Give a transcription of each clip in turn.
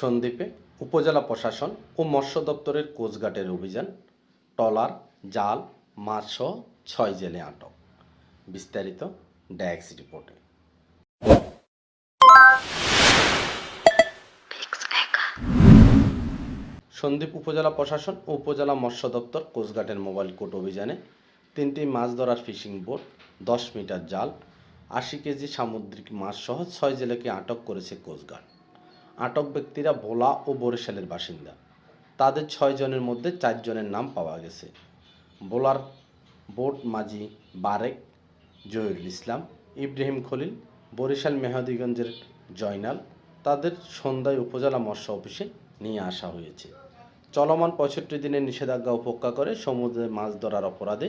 সন্দ্বীপে উপজেলা প্রশাসন ও মৎস্য দপ্তরের কোচঘাটের অভিযান। ট্রলার, জাল, মাছসহ ছয় জেলে আটক। বিস্তারিত ড্যাক্স রিপোর্টে। সন্দ্বীপ উপজেলা প্রশাসন ও উপজেলা মৎস্য দপ্তর কোচঘাটের মোবাইল কোর্ট অভিযানে তিনটি মাছ ধরার ফিশিং বোট, দশ মিটার জাল, আশি কেজি সামুদ্রিক মাছ সহ ছয় জেলেকে আটক করেছে কোস্টগার্ড আটক ব্যক্তিরা ভোলা ও বরিশালের বাসিন্দা। তাদের ছয় জনের মধ্যে চারজনের নাম পাওয়া গেছে। বোলার বোট মাঝি বারেক, জহিরুল ইসলাম, ইব্রাহিম খলিল, বরিশাল মেহাদিগঞ্জের জয়নাল তাদের সন্ধ্যায় উপজেলা মৎস্য অফিসে নিয়ে আসা হয়েছে। চলমান পঁয়ষট্টি দিনের নিষেধাজ্ঞা উপেক্ষা করে সমুদ্রে মাছ ধরার অপরাধে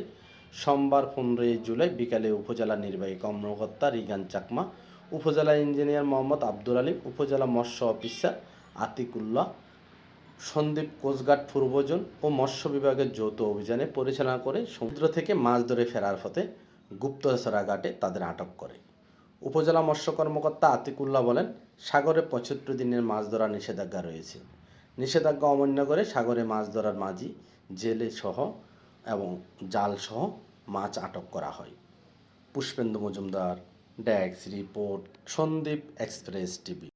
সোমবার পনেরোই জুলাই বিকালে উপজেলা নির্বাহী কর্মকর্তা রিগান চাকমা উপজেলা ইঞ্জিনিয়ার মোহাম্মদ আব্দুল আলিম, উপজেলা মৎস্য অফিসার আতিকুল্লাহ, সন্দীপ কোচঘাট পূর্বজন ও মৎস্য বিভাগের যৌথ অভিযানে পরিচালনা করে সমুদ্র থেকে মাছ ধরে ফেরার পথে গুপ্তচরা ঘাটে তাদের আটক করে। উপজেলা মৎস্য কর্মকর্তা আতিকুল্লাহ বলেন, সাগরে পঁচাত্তর দিনের মাছ ধরার নিষেধাজ্ঞা রয়েছে। নিষেধাজ্ঞা অমান্য করে সাগরে মাছ ধরার মাঝি, জেলে সহ এবং জাল সহ মাছ আটক করা হয়। পুষ্পেন্দু মজুমদার ড্যাক্স রিপোর্ট সন্দীপ এক্সপ্রেস টিভি।